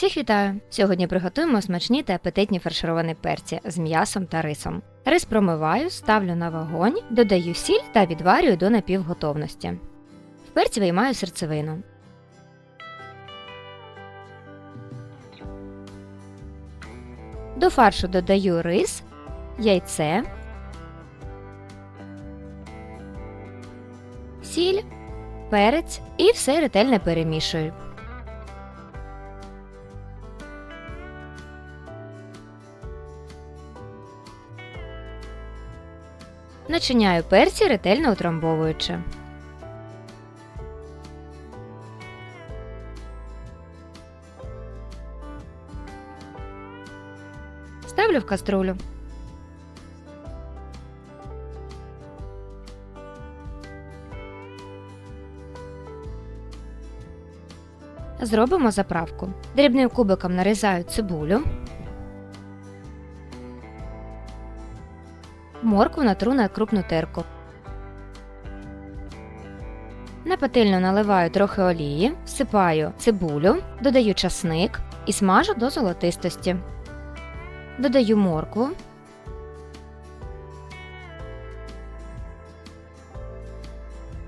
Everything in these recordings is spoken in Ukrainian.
Всіх вітаю! Сьогодні приготуємо смачні та апетитні фаршировані перці з м'ясом та рисом. Рис промиваю, ставлю на вогонь, додаю сіль та відварюю до напівготовності. В перці виймаю серцевину. До фаршу додаю рис, яйце, сіль, перець і все ретельно перемішую. Начиняю перці, ретельно утрамбовуючи. Ставлю в каструлю. Зробимо заправку. Дрібним кубиком нарізаю цибулю. Моркву натру на крупну терку. На пательню наливаю трохи олії, всипаю цибулю, додаю часник і смажу до золотистості. Додаю моркву.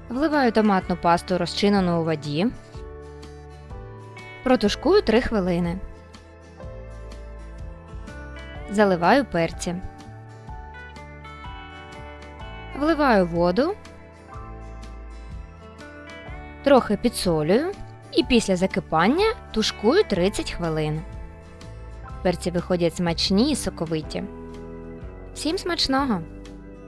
Вливаю томатну пасту, розчинену у воді. Протушкую 3 хвилини. Заливаю перці. Вливаю воду, трохи підсолюю і після закипання тушкую 30 хвилин. Перці виходять смачні і соковиті. Всім смачного!